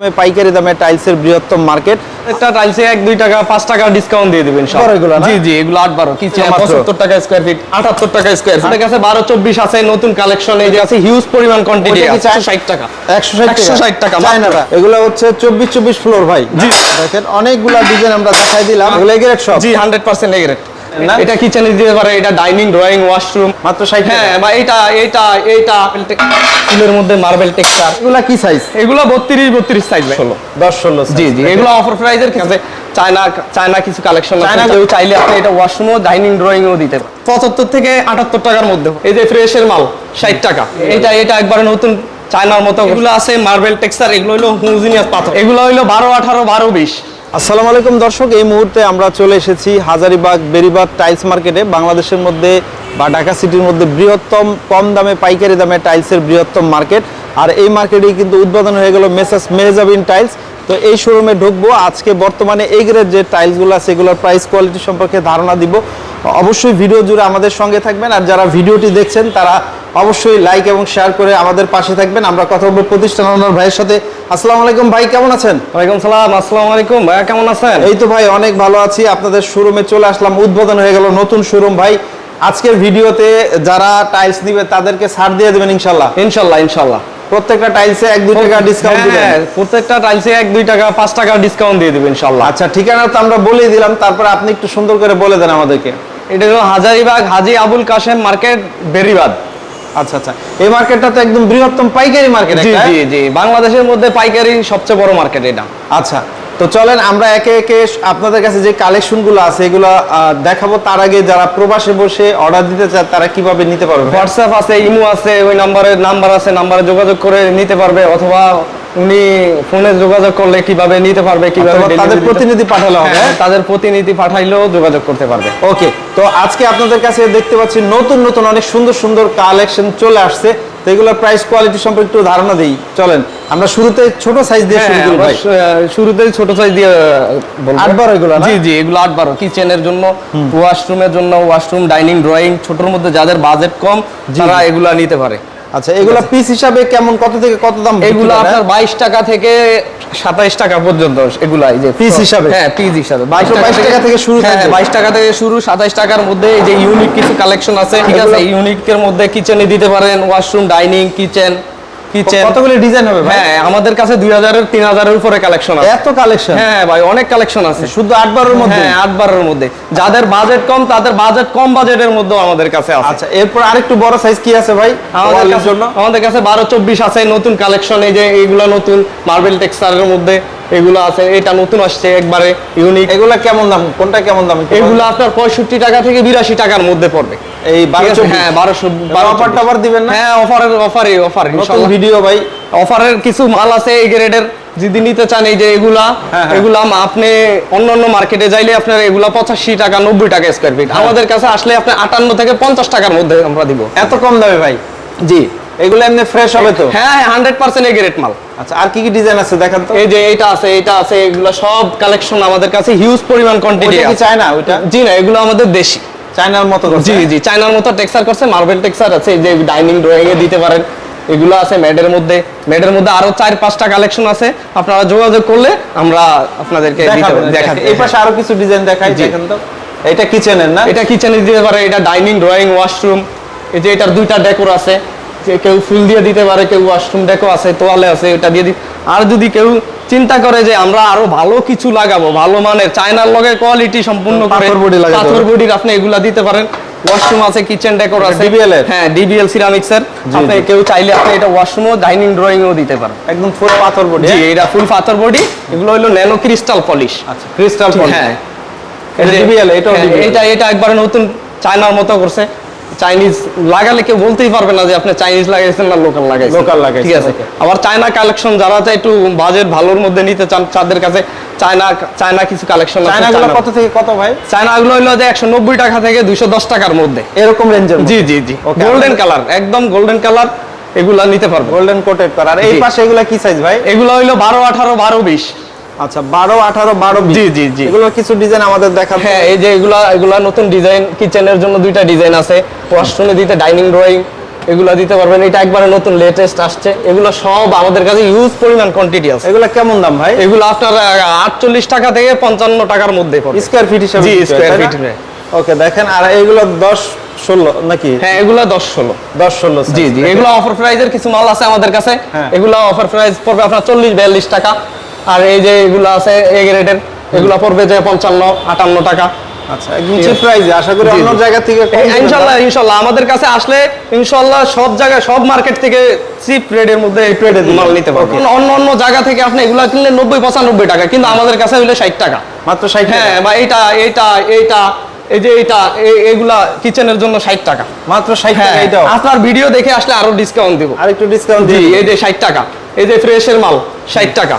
পাইকারি দামে টাইলসের বৃহত্তম মার্কেট একটা টাইলসে এক দুই টাকা পাঁচ টাকা ডিসকাউন্ট দিয়ে দিবেন সব। এগুলো জি জি এগুলো টাকা স্কোয়ার ফিট আটাত্তর টাকা স্কোয়ার ফিট আমাদের কাছে আছে নতুন কালেকশন এই যে আছে হিউজ পরিমাণ কোয়ান্টিটি কি ষাট টাকা। একশো ষাট একশো ষাট টাকা মাত্র। চায়নাটা এগুলো হচ্ছে চব্বিশ চব্বিশ ফ্লোর ভাই। জি। দেখেন অনেকগুলা ডিজাইন আমরা দেখাই দিলাম। এগুলো এগ্রেড সব জি হান্ড্রেড পার্সেন্ট এগ্রেড না? এটা কিচেনে দিতে পারে এটা ডাইনিং ড্রয়িং ওয়াশরুম মাত্র টাকা। হ্যাঁ বা এটা এটা এটা স্টিলের মধ্যে মার্বেল টেক্সচার এগুলা কি সাইজ এগুলো বত্রিশ বত্রিশ সাইজ ষোলো। দশ ষোলো জি জি এগুলো অফার প্রাইজের কাছে চায়না চায়না কিছু কালেকশন আছে। চায়না- কেউ চাইলে আপনি এটা ওয়াশরুমও ডাইনিং ড্রয়িং ও দিতে পারেন। পঁচাত্তর থেকে আটাত্তর টাকার মধ্যে। এই যে ফ্রেশের মাল ষাট টাকা। এটা এটা একবারে নতুন চায়নার মতো। এগুলো আছে মার্বেল টেক্সচার এগুলো হলো হোমোজিনিয়াস পাথর। এগুলো হলো বারো আঠারো বারো বিশ। আসসালামু আলাইকুম দর্শক, এই মুহূর্তে আমরা চলে এসেছি হাজারিবাগ বেরিবাগ টাইলস মার্কেটে। বাংলাদেশের মধ্যে বা ঢাকা সিটির মধ্যে বৃহত্তম, কম দামে, পাইকারি দামে টাইলসের বৃহত্তম মার্কেট। আর এই মার্কেটেই কিন্তু উদ্বোধন হয়ে গেল মেসাস মেহজাবিন টাইলস। তো এই শোরুমে ঢুকবো, আজকে বর্তমানে এই গ্রেড যে টাইলসগুলো আছে, এগুলোর প্রাইস কোয়ালিটি সম্পর্কে ধারণা দিব। অবশ্যই ভিডিও জুড়ে আমাদের সঙ্গে থাকবেন। আর যারা ভিডিওটি দেখছেন, তারা অবশ্যই লাইক এবং শেয়ার করে আমাদের পাশে থাকবেন। আমরা কথা বলব প্রতিষ্ঠান ওনার ভাইয়ের সাথে। আসসালামু আলাইকুম ভাই কেমন আছেন? ওয়ালাইকুম সালাম আসসালামু আলাইকুম। ভাইয়া কেমন আছেন? এই তো ভাই অনেক ভালো আছি। আপনাদের শোরুমে চলে আসলাম উদ্বোধন হয়ে গেল নতুন শোরুম ভাই আজকের ভিডিওতে যারা টাইলস দিবে তাদেরকে ছাড় দিয়ে দেবেন ইনশাল্লাহ ইনশাল্লাহ ইনশাল্লাহ প্রত্যেকটা টাইলসে এক দুই টাকা ডিসকাউন্ট দিবেন। হ্যাঁ প্রত্যেকটা টাইলসে এক দুই টাকা পাঁচ টাকা ডিসকাউন্ট দিয়ে দেবেন ইনশাল্লাহ আচ্ছা ঠিকানা তো আমরা বলেই দিলাম। তারপরে আপনি একটু সুন্দর করে বলে দেন আমাদেরকে। এটা হলো হাজারিবাগ হাজি আবুল কাশেম মার্কেট বেরিবাদ। আচ্ছা আচ্ছা। এই মার্কেটটা তো একদম বৃহত্তম পাইকারি মার্কেট জি জি জি। বাংলাদেশের মধ্যে পাইকারি সবচেয়ে বড় মার্কেট এটা। আচ্ছা তো চলেন আমরা একে একে আপনাদের কাছে যে কালেকশনগুলো আছে এগুলো দেখাবো। তার আগে যারা প্রবাসে বসে অর্ডার দিতে চায় তারা কীভাবে নিতে পারবে? হোয়াটসঅ্যাপ আছে ইমো আছে ওই নাম্বারে নাম্বার আছে নাম্বারে যোগাযোগ করে নিতে পারবে অথবা উনি ফোনে যোগাযোগ করলে কীভাবে নিতে পারবে কীভাবে তাদের প্রতিনিধি পাঠালে হবে হ্যাঁ, তাদের প্রতিনিধি পাঠাইলেও যোগাযোগ করতে পারবে। ওকে তো আজকে আপনাদের কাছে দেখতে পাচ্ছি নতুন নতুন অনেক সুন্দর সুন্দর কালেকশন চলে আসছে। তো এগুলোর প্রাইস কোয়ালিটি সম্পর্কে একটু ধারণা দিই। চলেন আমরা শুরুতে ছোট সাইজ দিয়ে শুরু হ্যাঁ, করি আমরা ভাই। শু- আহ, শুরুতেই ছোট সাইজ দিয়ে বলব। আট বারো এগুলো জি জি এগুলো আট বারো। কিচেনের জন্য ওয়াশরুমের জন্য ওয়াশরুম ডাইনিং ড্রয়িং ছোটর মধ্যে যাদের বাজেট কম তারা এগুলা নিতে পারে। আচ্ছা এগুলা পিস হিসাবে কেমন কত থেকে কত দাম এগুলো আপনার বাইশ টাকা থেকে সাতাইশ টাকা পর্যন্ত এগুলা এই যে পিস হিসাবে? হ্যাঁ পিস হিসাবে বাইশ টাকা থেকে শুরু হ্যাঁ থাকবে? বাইশ টাকা থেকে শুরু সাতাইশ টাকার মধ্যে এই যে ইউনিক কিছু কালেকশন আছে ঠিক আছে ইউনিকের মধ্যে কিচেনে দিতে পারেন ওয়াশরুম ডাইনিং কিচেন কিচেন কতগুলো ডিজাইন হবে ভাই? হ্যাঁ আমাদের কাছে উপরে কালেকশন আছে। এত কালেকশন হ্যাঁ ভাই অনেক কালেকশন আছে। শুধু আট বারের মধ্যে? হ্যাঁ বারের মধ্যে। যাদের বাজেট কম তাদের বাজেট কম বাজেটের মধ্যে আমাদের কাছে আছে। আচ্ছা এরপর আরেকটু বড় সাইজ কি আছে ভাই? আমাদের কাছে আমাদের কাছে বারো চব্বিশ আছে নতুন কালেকশন এই যে এইগুলো নতুন মার্বেল টেক্সচারের মধ্যে। এগুলো আছে এটা নতুন আসছে একবারে ইউনিক এগুলা কেমন দাম? কোনটা কেমন দাম এগুলো আপনার পঁয়ষট্টি টাকা থেকে বিরাশি টাকার মধ্যে পড়বে। এই বারো? চব্বিশ হ্যাঁ বারোশো অফার টফার দিবেন না? হ্যাঁ অফারের অফারে অফার ভিডিও ভাই। অফারের কিছু মাল আছে এই গ্রেডের যদি নিতে চান এই যে এগুলা হ্যাঁ, হ্যাঁ। এগুলা আপনি অন্য অন্য মার্কেটে যাইলে আপনার এগুলা পঁচাশি টাকা নব্বই টাকা স্কোয়ার ফিট। আমাদের কাছে আসলে আপনি আটান্ন থেকে পঞ্চাশ টাকার মধ্যে আমরা দিব। এত কম দামে ভাই? জি। এগুলো এমনি ফ্রেশ হবে তো? হ্যাঁ হান্ড্রেড পার্সেন্ট এই গ্রেড মাল। আচ্ছা আর কি কি ডিজাইন আছে দেখান তো? এই যে এটা আছে এটা আছে এগুলো সব কালেকশন আমাদের কাছে হিউজ পরিমাণ কোয়ান্টিটি ওইটা কি চায়না ওইটা? জি না এগুলো আমাদের দেশি। চায়নার মতো? জি জি চায়নার মতো টেক্সচার করছে মার্বেল টেক্সচার আছে এই যে ডাইনিং ড্রয়িং এ দিতে পারেন। এগুলো আছে ম্যাডের মধ্যে। ম্যাডের মধ্যে আরও চার পাঁচটা কালেকশন আছে। আপনারা যোগাযোগ করলে আমরা আপনাদেরকে দিতে দেখাবেন, দেখা এই পাশে আরও কিছু ডিজাইন দেখাই। দেখেন তো। এটা কিচেনের না? এটা কিচেনে দিতে পারে এটা ডাইনিং ড্রয়িং ওয়াশরুম এই যে এটার দুইটা ডেকোর আছে। কেউ ফুল দিয়ে দিতে পারে কেউ ওয়াশরুম ডেকো আছে তোয়ালে আছে এটা দিয়ে আর যদি কেউ চিন্তা করে যে আমরা আরও ভালো কিছু লাগাবো ভালো মানের চায়নার লগে কোয়ালিটি সম্পূর্ণ পাথর। বডির আপনি এগুলা দিতে পারেন। ওয়াশরুম আছে কিচেন ডেকোর আছে DBL এর? হ্যাঁ ডিবিএল সিরামিক্স এর। আপনি কেউ চাইলে আপনি এটা ওয়াশরুমও ডাইনিং ড্রয়িং ও দিতে পারেন। একদম ফুল পাথর বডি জি এটা ফুল পাথর বডি এগুলো হলো ন্যানো ক্রিস্টাল পলিশ আচ্ছা ক্রিস্টাল হ্যাঁ। এটা এটাও হ্যাঁ, এটা এটা একবারে নতুন চায়নার মতো করছে। চাইনিজ লাগালে কেউ বলতেই পারবে না যে আপনি চাইনিজ লাগাইছেন না লোকাল লাগাইছেন। Local লাগাইছেন, ঠিক আছে। আবার চায়না কালেকশন যারা চাই একটু বাজেট ভালোর মধ্যে নিতে চান তাদের কাছে চায়না চায়না কিছু কালেকশন আছে চায়নাগুলো কত থেকে কত ভাই? চায়না গুলো হলো যে একশো নব্বই টাকা থেকে দুইশো দশ টাকার মধ্যে। এরকম রেঞ্জের জি জি জি। গোল্ডেন কালার একদম গোল্ডেন কালার এগুলা নিতে পারব। গোল্ডেন কোটেড করা আর এই পাশে এগুলা কি সাইজ ভাই? এগুলো হইল বারো আঠারো বারো বিশ। আচ্ছা বারো আঠারো বারো জি, জি, জি। এগুলো কিছু ডিজাইন আমাদের হ্যাঁ এই যে এগুলা এগুলা নতুন ডিজাইন কিচেনের জন্য দুইটা ডিজাইন আছে। ওয়াশরুমে দিতে ডাইনিং ড্রয়িং এগুলো দিতে পারবেন। এটা একবারে নতুন লেটেস্ট আসছে। এগুলো সব আমাদের কাছে ইউজ পরিমাণ কোয়ান্টিটি আছে। এগুলা কেমন দাম ভাই? এগুলো আপনার আটচল্লিশ টাকা থেকে পঞ্চান্ন টাকার মধ্যে পড়বে। স্কোয়ার ফিট হিসাবে জি, হয়ে। ওকে দেখেন আর এইগুলো দশ নাকি? হ্যাঁ এগুলো দশ ষোলো। দশ ষোলো জি জি এগুলো অফার প্রাইজের কিছু মাল আছে আমাদের কাছে। হ্যাঁ। এগুলো অফার প্রাইস পড়বে আপনার চল্লিশ বিয়াল্লিশ টাকা। আর এই যে এগুলো আছে এ গ্রেডের এগুলো পড়বে যে পঞ্চান্ন আটান্ন টাকা। আচ্ছা একদম চিপ প্রাইসে আশা করি অন্য জায়গা থেকে কম দিবেন না। ইনশাল্লাহ। ইনশাল্লাহ আমাদের কাছে আসলে ইনশাল্লাহ সব জায়গায় সব মার্কেট থেকে চিপ রেটের মধ্যে rate এ মাল নিতে পারবেন। অন্য অন্য জায়গা থেকে আপনি এগুলো কিনলে নব্বই পঁচানব্বই টাকা কিন্তু আমাদের কাছে হইলে ষাট টাকা। মাত্র হ্যাঁ বা এইটা এইটা এইটা এই যে এইটা এ- এগুলা কিচেনের জন্য ষাট টাকা। মাত্র টাকা হ্যাঁ এটাও আপনার ভিডিও দেখে আসলে আরও ডিসকাউন্ট দিব। আর একটু ডিসকাউন্ট দিই এই যে ষাট টাকা এই যে ফ্রেশের মাল ষাট টাকা।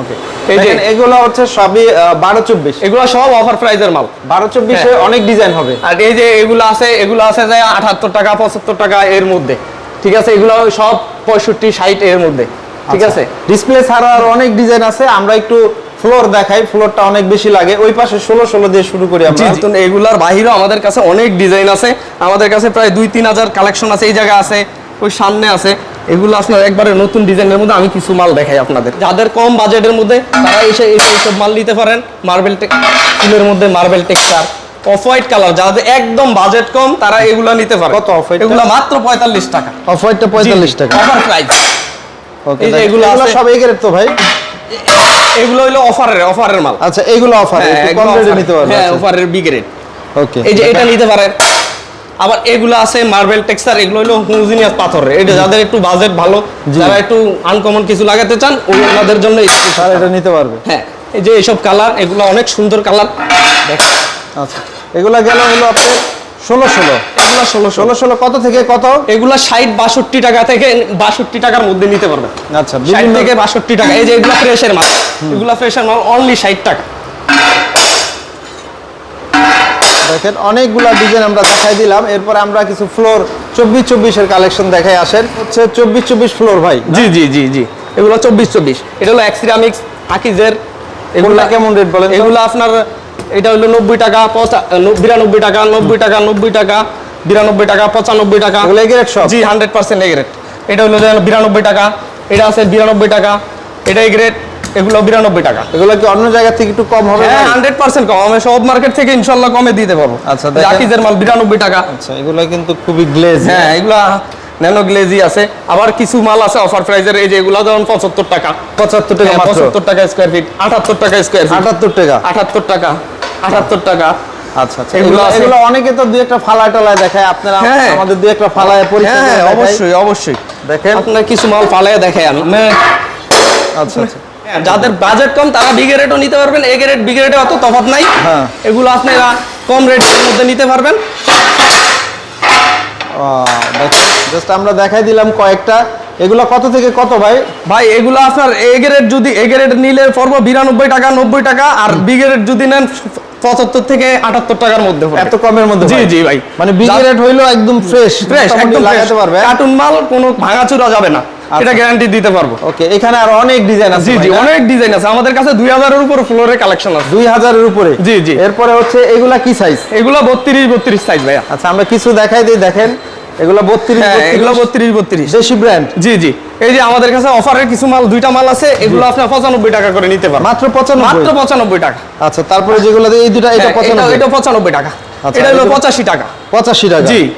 ওকে এই যে- এগুলো হচ্ছে সবই বারো চব্বিশ। এগুলো সব অফার প্রাইজের মাল। বারো চব্বিশে হ্যাঁ। অনেক ডিজাইন হবে। আর এই যে এগুলো আছে এগুলো আছে যে আঠাত্তর টাকা পঁচাত্তর টাকা এর মধ্যে। ঠিক আছে? এগুলো সব পঁয়ষট্টি ষাট এর মধ্যে। ঠিক আচ্ছা। আছে? ডিসপ্লে ছাড়া আর অনেক ডিজাইন আছে আমরা একটু ফ্লোর দেখাই ফ্লোরটা অনেক বেশি লাগে। ওই পাশে ষোলো ষোলো দিয়ে শুরু করি আমরা। এগুলার বাহিরেও আমাদের কাছে অনেক ডিজাইন আছে। আমাদের কাছে প্রায় দুই তিন হাজার কালেকশন আছে এই জায়গা আছে ওই সামনে আছে। এগুলো আপনার একবারে নতুন ডিজাইনের মধ্যে আমি কিছু মাল দেখাই আপনাদের। যাদের কম বাজেটের মধ্যে তারা এসে এসে এইসব মাল নিতে পারেন। মার্বেল ফুলের মধ্যে marble texture off white colour যাদের একদম বাজেট কম তারা এগুলো নিতে পারে। কত white এগুলো মাত্র পঁয়তাল্লিশ টাকা। অফ হোয়াইটটা পঁয়তাল্লিশ টাকা। অফার প্রাইস এই যে এগুলো সব এই তো ভাই? এগুলো অফারের অফারের মাল। আচ্ছা এগুলো অফার হ্যাঁ, কম রেটে নিতে পারবেন। হ্যাঁ অফারের বি গ্রেড ওকে এই যে এটা নিতে পারেন। আবার এগুলো আছে মার্বেল টেক্সচার এগুলো হলো হোমোজিনিয়াস পাথরের। এটা যাদের একটু বাজেট ভালো যারা একটু আনকমন কিছু লাগাতে চান ওনাদের জন্য স্যার এটা নিতে পারবে। হ্যাঁ এই যে এইসব কালার এগুলো অনেক সুন্দর কালার আচ্ছা এগুলো গেল হলো আপনার ষোলো ষোলো। এগুলো ষোলো ষোলো। ষোলো কত থেকে কত? এগুলো ষাট বাষট্টি টাকা থেকে বাষট্টি টাকার মধ্যে নিতে পারবেন। আচ্ছা ষাট থেকে বাষট্টি টাকা। এই যে এগুলো ফ্রেশের মাল। এগুলো ফ্রেশের মাল অনলি ষাট টাকা। দেখেন অনেকগুলা ডিজাইন আমরা দেখাই দিলাম। এরপর আমরা কিছু ফ্লোর চব্বিশ চব্বিশের কালেকশন দেখাই আসেন। হচ্ছে চব্বিশ চব্বিশ ফ্লোর ভাই জি জি জি জি। এগুলো চব্বিশ চব্বিশ। এটা হলো এক্সিরামিক্স আকিজের এগুলো কেমন রেট বলেন এগুলো আপনার এটা হলো নব্বই টাকা পঁচা- বিরানব্বই টাকা নব্বই টাকা নব্বই টাকা বিরানব্বই টাকা পঁচানব্বই টাকা। এগুলো এগ্রেড সব? জি হান্ড্রেড পার্সেন্ট এগ্রেড এটা হলো বিরানব্বই টাকা এটা আছে বিরানব্বই টাকা এটা এগ্রেড এগুলো বিরানব্বই টাকা। এগুলো কি অন্য জায়গা থেকে একটু কম হবে হ্যাঁ হান্ড্রেড পার্সেন্ট কম। আমি সব মার্কেট থেকে ইনশাল্লাহ কমে দিতে পারব। আচ্ছা, মাল বিরানব্বই টাকা। আচ্ছা এগুলো কিন্তু খুবই গ্লেজ হ্যাঁ এগুলা ন্যানো গ্লেজি আছে। আবার কিছু মাল আছে অফার প্রাইজের এই যে এগুলা যেমন পঁচাত্তর টাকা। পঁচাত্তর টাকা পঁচাত্তর টাকা স্কোয়ার ফিট আটাত্তর টাকা স্কোয়ার ফিট আটাত্তর টাকা। আটাত্তর টাকা আটাত্তর টাকা। আচ্ছা আচ্ছা এগুলো এগুলো অনেকে তো দুই একটা ফালায় টালায় দেখায়। আপনারা হ্যাঁ। আমাদের দুই একটা ফালায় পরীক্ষা হ্যাঁ হ্যাঁ। অবশ্যই অবশ্যই। দেখেন। আপনার কিছু মাল ফালায় দেখাই আমি আচ্ছা আচ্ছা। হ্যাঁ, যাদের বাজেট কম তারা বিগে রেটও নিতে পারবেন এ রেট বিগে রেটে অত তফাৎ নাই হ্যাঁ। এগুলো আপনারা কম রেটের মধ্যে নিতে পারবেন জাস্ট আমরা দেখাই দিলাম কয়েকটা এগুলো কত থেকে কত ভাই ভাই এগুলো আপনার এ গ্রেড যদি এ গ্রেড নিলে পড়ব বিরানব্বই টাকা নব্বই টাকা আর বি গ্রেড যদি নেন পঁচাত্তর থেকে আটাত্তর টাকার মধ্যে। এত কমের মধ্যে জি? জি ভাই মানে বিগ রেট হইল একদম ফ্রেশ ফ্রেশ একদম লাগাতে পারবে হ্যাঁ? কার্টুন মাল কোনো ভাঙাচুরা যাবে না এটা গ্যারান্টি দিতে পারব। ওকে এখানে আর অনেক ডিজাইন আছে জি জি অনেক ডিজাইন আছে। আমাদের কাছে দুই হাজারের উপর ফ্লোরে কালেকশন আছে। দুই হাজারের উপরে? জি, জি। এরপরে হচ্ছে এগুলা কি সাইজ এগুলো বত্রিশ বত্রিশ সাইজ ভাইয়া। আচ্ছা আমরা কিছু দেখাই দিই দেখেন। এগুলো বত্রিশ হ্যাঁ এগুলো বত্রিশ বত্রিশ। দেশি ব্র্যান্ড জি জি। এই যে আমাদের কাছে অফারের কিছু মাল দুইটা মাল আছে এগুলো আপনার পঁচানব্বই টাকা করে নিতে পারবেন। মাত্র পঁচানব্বই? মাত্র পঁচানব্বই টাকা। আচ্ছা তারপরে যেগুলো এই দুটা এটা হ্যাঁ, এটা পঁচানব্বই? এটা পঁচানব্বই টাকা। আচ্ছা, এটা হলো এগুলো- পঁচাশি টাকা। পঁচাশি টাকা। জি।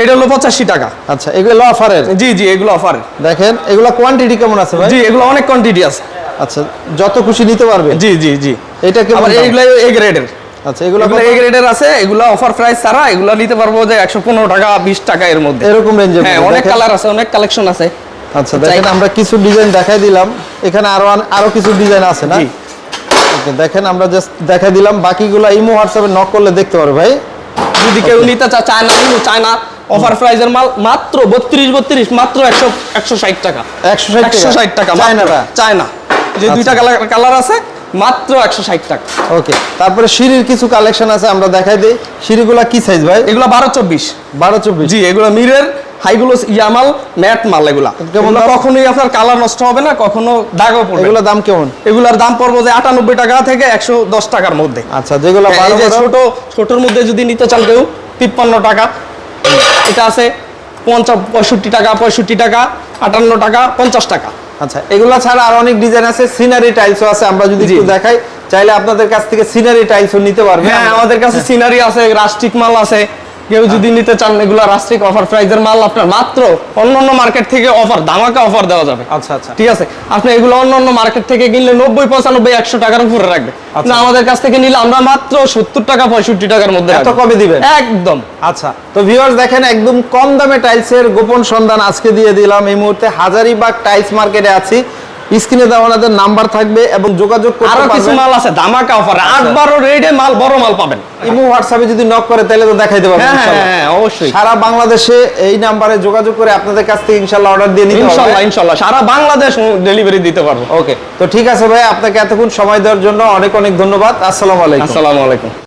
এটা হলো পঁচাশি টাকা। আচ্ছা এগুলো অফারের? জি জি এগুলো অফারের। দেখেন এগুলো কোয়ান্টিটি কেমন আছে ভাই? জি এগুলো অনেক কোয়ান্টিটি আছে। আচ্ছা যত খুশি নিতে পারবে? জি জি জি। এটা কেমন? এইগুলো এ গ্রেডের আচ্ছা এগুলো এগুলো? এ গ্রেডের আছে এগুলো অফার প্রাইস ছাড়া এগুলো নিতে পারব যে একশো পনেরো টাকা বিশ টাকা এর মধ্যে। এরকম রেঞ্জে হ্যাঁ অনেক কালার আছে অনেক কালেকশন আছে। আচ্ছা দেখেন আমরা কিছু ডিজাইন দেখাই দিলাম। এখানে আরও আরও কিছু ডিজাইন আছে না। দেখেন আমরা জাস্ট দেখাই দিলাম। বাকিগুলো ইমো হোয়াটসঅ্যাপে নক করলে দেখতে পারবে ভাই। যদি কেউ নিতে চায় চায় না চায় না। অফার প্রাইজের মাল মাত্র বত্রিশ বত্রিশ মাত্র একশো একশো ষাট টাকা। একশো ষাট একশো ষাট টাকা চায়নাটা? চায় না যে দুইটা কালার কালার আছে মাত্র একশো ষাট টাকা। ওকে তারপরে সিঁড়ির কিছু কালেকশন আছে আমরা দেখাই দিই। সিঁড়িগুলা কি সাইজ ভাই? এগুলো বারো চব্বিশ। বারো চব্বিশ? জি এগুলো মিরের হাইগুলো ইয়ামাল ম্যাট মাল এগুলা? কখনোই আপনার কালার নষ্ট হবে না কখনো দাগও পড়বে এগুলো না। দাম কেমন? এগুলার দাম পড়ব যে আটানব্বই টাকা থেকে একশো দশ টাকার মধ্যে। আচ্ছা যেগুলো হ্যাঁ, ছোট ছোটর মধ্যে যদি নিতে চান কেউ তিপ্পান্ন টাকা। এটা আছে পঞ্চাশ পঁয়ষট্টি টাকা পঁয়ষট্টি টাকা আটান্ন টাকা পঞ্চাশ টাকা। আচ্ছা এগুলো ছাড়া আর অনেক ডিজাইন আছে সিনারি টাইলসও আছে আমরা যদি একটু দেখাই চাইলে আপনাদের কাছ থেকে সিনারি টাইলসও নিতে পারবেন। হ্যাঁ আমাদের কাছে সিনারি আছে রাস্টিক মাল আছে কেউ যদি নিতে চান এগুলো রাস্টিক অফার প্রাইজের মাল আপনার মাত্র অন্য অন্য মার্কেট থেকে অফার ধামাকা অফার দেওয়া যাবে। আচ্ছা আচ্ছা। ঠিক আছে? আপনি এগুলো অন্য অন্য মার্কেট থেকে কিনলে নব্বই পঁচানব্বই একশো টাকার উপরে রাখবে। আচ্ছা। না আমাদের কাছ থেকে নিলে আমরা মাত্র সত্তর টাকা পঁয়ষট্টি টাকার মধ্যে এত কবে দিবেন? একদম। আচ্ছা তো ভিউয়ার্স দেখেন একদম কম দামে টাইলসের গোপন সন্ধান আজকে দিয়ে দিলাম। এই মুহূর্তে হাজারিবাগ টাইলস মার্কেটে আছি। স্ক্রিনে দেওয়া ওনাদের নাম্বার থাকবে এবং যোগাযোগ করতে আরও কিছু মাল আছে ধামাকা অফার আট বারো রেডে মাল বড় মাল পাবেন। ইমো হোয়াটসঅ্যাপে যদি নক করে তাহলে তো দেখাইতে পারবেন হ্যাঁ হ্যাঁ ইনশাআল্লাহ। হ্যাঁ অবশ্যই। সারা বাংলাদেশে এই নাম্বারে যোগাযোগ করে আপনাদের কাছ থেকে ইনশাআল্লাহ অর্ডার দিয়ে নিতে ইনশাল্লাহ পারবেন। ইনশাল্লাহ সারা বাংলাদেশ ডেলিভারি দিতে পারব। ওকে তো ঠিক আছে ভাই আপনাকে এতক্ষণ সময় দেওয়ার জন্য অনেক অনেক ধন্যবাদ। আসসালামু আলাইকুম। আসসালামু আলাইকুম।